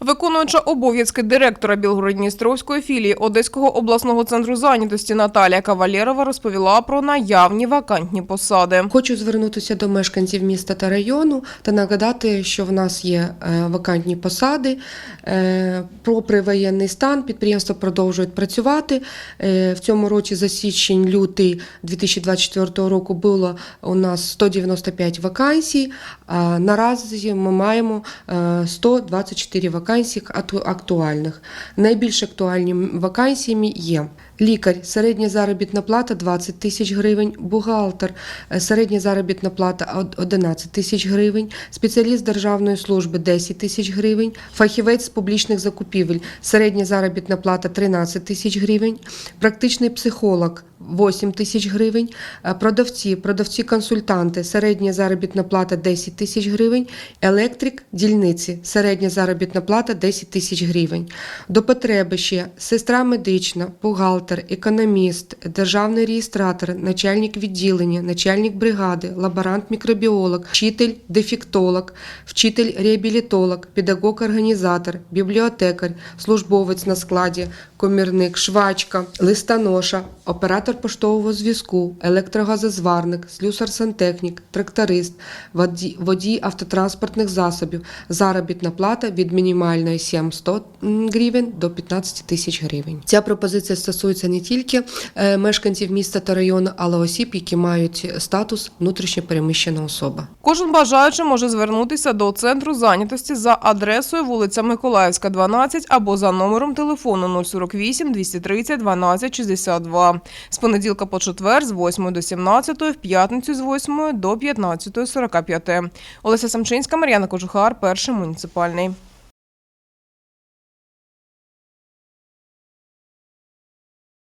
Виконуюча обов'язки директора Білгородністровської філії Одеського обласного центру зайнятості Наталія Кавалєрова розповіла про наявні вакантні посади. Хочу звернутися до мешканців міста та району та нагадати, що в нас є е, вакантні посади. Е, Попри воєнний стан, підприємства продовжують працювати. Е, В цьому році за січень-лютий 2024 року було у нас 195 вакансій. А наразі ми маємо е, 124 вакансії акту- актуальних. Найбільш актуальні вакансіями є лікар, середня заробітна плата 20 тисяч гривень, бухгалтер, е, середня заробітна плата 11 тисяч гривень, спеціаліст державної служби 10 тисяч гривень, фахівець з публічних закупівель, середня заробітна плата 13 тисяч гривень, практичний психолог 8 тисяч гривень, е, продавці, продавці-консультанти, середня заробітна плата 10 тисяч гривень, електрик, дільниці, середня заробітна плата 10 тисяч гривень. До потреби ще сестра медична, бухгалтер, економіст, державний реєстратор, начальник відділення, начальник бригади, лаборант-мікробіолог, вчитель, дефектолог, вчитель реабілітолог, педагог-організатор, бібліотекар, службовець на складі, комірник, швачка, листоноша, оператор поштового зв'язку, електрогазозварник, слюсар-сантехнік, тракторист, водій, автотранспортних засобів, заробітна плата від мінімальної 700 гривень до 15 тисяч гривень. Ця пропозиція стосується не тільки е, мешканців міста та району, але осіб, які мають статус внутрішньопереміщена особа. Кожен бажаючий може звернутися до центру зайнятості за адресою вулиця Миколаївська, 12 або за номером телефону 048 230 12 62. Понеділка по четвер з 8 до 17, в п'ятницю з 8 до 15.45. Олеся Самчинська, Мар'яна Кожухар, перший муніципальний.